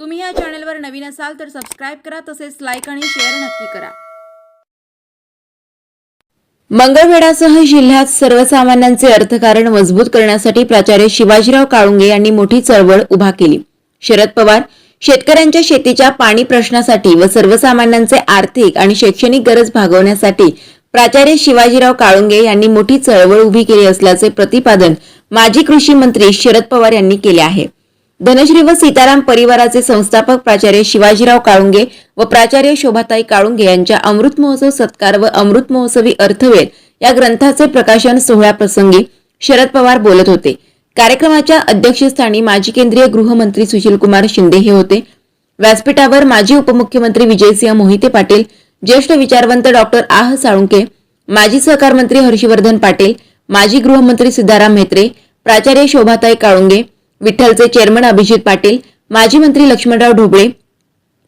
तुम्ही या चॅनलवर नवीन असाल तर सबस्क्राईब करा तसेच लाईक आणि शेअर नक्की करा. मंगळवेढासह जिल्ह्यात सर्वसामान्यांचे अर्थकारण मजबूत करण्यासाठी प्राचार्य शिवाजीराव काळुंगे यांनी मोठी चळवळ उभा केली. शरद पवार शेतकऱ्यांच्या शेतीच्या पाणी प्रश्नासाठी व सर्वसामान्यांचे आर्थिक आणि शैक्षणिक गरज भागवण्यासाठी प्राचार्य शिवाजीराव काळुंगे यांनी मोठी चळवळ उभी केली असल्याचे प्रतिपादन माजी कृषी मंत्री शरद पवार यांनी केले आहे. धनश्री व सीताराम परिवाराचे संस्थापक प्राचार्य शिवाजीराव काळुंगे व प्राचार्य शोभाताई काळुंगे यांच्या अमृत महोत्सव सत्कार व अमृत महोत्सवी अर्थवेल या ग्रंथाचे प्रकाशन सोहळ्याप्रसंगी शरद पवार बोलत होते. कार्यक्रमाच्या अध्यक्षस्थानी माजी केंद्रीय गृहमंत्री सुशीलकुमार शिंदे हे होते. व्यासपीठावर माजी उपमुख्यमंत्री विजयसिंह मोहिते पाटील ज्येष्ठ विचारवंत डॉक्टर आह साळुंके माजी सहकार मंत्री हर्षवर्धन पाटील माजी गृहमंत्री सिद्धाराम म्हेत्रे प्राचार्य शोभाताई काळुंगे विठ्ठलचे चेअरमन अभिजित पाटील माजी मंत्री लक्ष्मणराव ढोबळे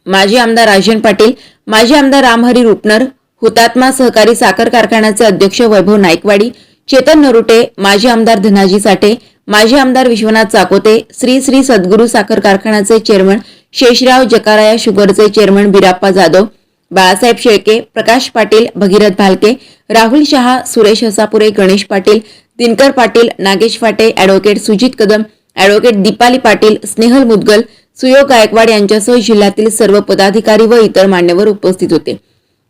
माजी आमदार राजन पाटील माजी आमदार रामहरी रुपनर हुतात्मा सहकारी साखर कारखान्याचे अध्यक्ष वैभव नाईकवाडी चेतन नरुटे माजी आमदार धनाजी साठे माजी आमदार विश्वनाथ चाकोते श्री श्री सद्गुरू साखर कारखान्याचे chairman Sheshrao Jakaraya शुगरचे chairman Birappa Jadhav Balasaheb Shelke Prakash Patil Bhagirath Bhalke Rahul Shah Suresh Hasapure Ganesh Patil Dinkar Patil Nagesh Phate advocate Sujit Kadam advocate Deepali Patil Snehal Mudgal Suyog Gaikwad यांच्यासह जिल्ह्यातील सर्व पदाधिकारी व इतर मान्यवर उपस्थित होते.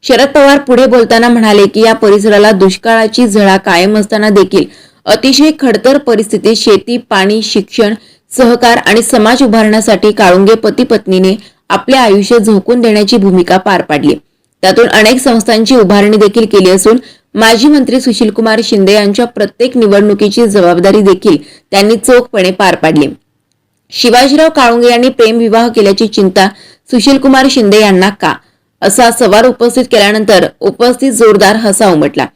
शरद पवार पुढे बोलताना म्हणाले की या परिसराला दुष्काळाची झळा कायम असताना देखील अतिशय खडतर परिस्थितीत शेती पाणी शिक्षण सहकार आणि समाज उभारण्यासाठी काळुंगे पती पत्नीने आपले आयुष्य झोकून देण्याची भूमिका पार पाडली. त्यातून अनेक संस्थांची उभारणी देखील केली असून माजी मंत्री सुशीलकुमार शिंदे यांच्या प्रत्येक निवडणुकीची जबाबदारी देखील त्यांनी चोखपणे पार पाडली. शिवाजीराव काळुंगे यांनी प्रेमविवाह केल्याची चिंता सुशीलकुमार शिंदे यांना का? असा सवाल उपस्थित केल्यानंतर उपस्थित जोरदार हसा उमटला.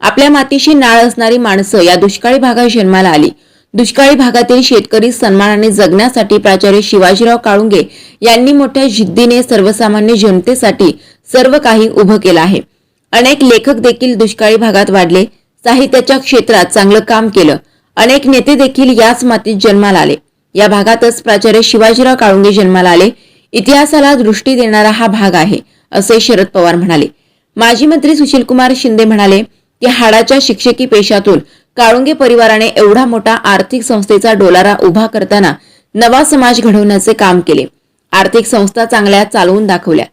आपल्या मातीशी नाळ असणारी माणसं या दुष्काळी भागात जन्माला आली. दुष्काळी भागातील शेतकरी सन्मानाने जगण्यासाठी प्राचार्य शिवाजीराव काळुंगे यांनी मोठ्या जिद्दीने सर्वसामान्य जनतेसाठी सर्व काही उभं केलं आहे. अनेक लेखक देखील दुष्काळी भागात वाढले साहित्याच्या क्षेत्रात चांगलं काम केलं. अनेक नेते देखील याच मातीत जन्माला आले. या भागातच प्राचार्य शिवाजीराव काळुंगे जन्माला आले. इतिहासाला दृष्टी देणारा हा भाग आहे असे शरद पवार म्हणाले. माजी मंत्री सुशीलकुमार शिंदे म्हणाले की हाडाच्या शिक्षकी पेशातून काळुंगे परिवाराने एवढा मोठा आर्थिक संस्थेचा डोलारा उभा करताना नवा समाज घडवण्याचे काम केले. आर्थिक संस्था चांगल्या चालवून दाखवल्या.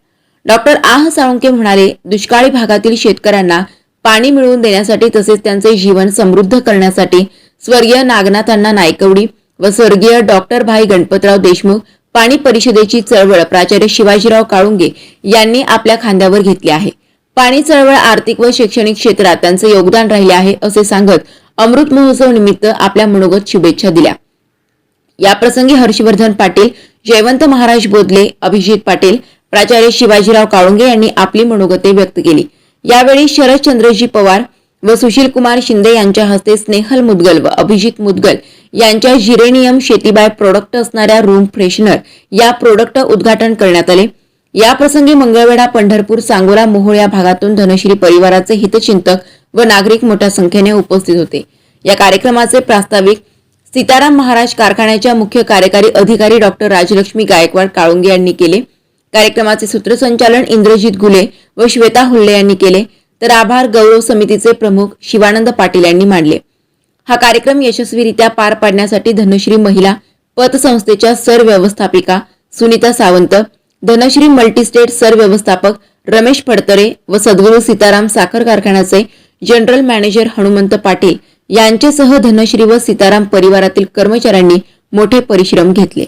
डॉक्टर आह साळुंके म्हणाले दुष्काळी भागातील शेतकऱ्यांना पाणी मिळवून देण्यासाठी तसेच त्यांचे जीवन समृद्ध करण्यासाठी स्वर्गीय नागनाथांना नायकवडी व स्वर्गीय डॉक्टर भाई गणपतराव देशमुख पाणी परिषदेची चळवळ प्राचार्य शिवाजीराव काळुंगे यांनी आपल्या खांद्यावर घेतली आहे. पाणी चळवळ आर्थिक व शैक्षणिक क्षेत्रात त्यांचे योगदान राहिले आहे असे सांगत अमृत महोत्सव निमित्त आपल्या मनोगत शुभेच्छा दिल्या. याप्रसंगी हर्षवर्धन पाटील जयवंत महाराज बोधले अभिजित पाटील प्राचार्य शिवाजीराव काळुंगे यांनी आपली मनोगते व्यक्त केली. यावेळी शरदचंद्रजी पवार व सुशील कुमार शिंदे यांच्या हस्ते स्नेहल मुदगल व अभिजित मुदगल यांच्या जिरेनियम शेतीबाय प्रोडक्ट असणाऱ्या रूम फ्रेशनर या प्रोडक्ट उद्घाटन करण्यात आले. या प्रसंगी मंगळवेढा पंढरपूर सांगोला मोहोळ या भागातून धनश्री परिवाराचे हितचिंतक व नागरिक मोठ्या संख्येने उपस्थित होते. या कार्यक्रमाचे प्रास्ताविक सीताराम महाराज कारखान्याच्या मुख्य कार्यकारी अधिकारी डॉक्टर राजलक्ष्मी गायकवाड काळुंगे यांनी केले. कार्यक्रमाचे सूत्रसंचालन इंद्रजित गुले व श्वेता हुल्ले यांनी केले. तर आभार गौरव समितीचे प्रमुख शिवानंद पाटील यांनी मांडले हा कार्यक्रम यशस्वीरित्या पार पाडण्यासाठी धनश्री महिला पतसंस्थेच्या सर व्यवस्थापिका सुनीता सावंत धनश्री मल्टीस्टेट सर व्यवस्थापक रमेश फडतरे व सद्गुरू सीताराम साखर कारखान्याचे जनरल मॅनेजर हनुमंत पाटील यांच्यासह धनश्री व सीताराम परिवारातील कर्मचाऱ्यांनी मोठे परिश्रम घेतले.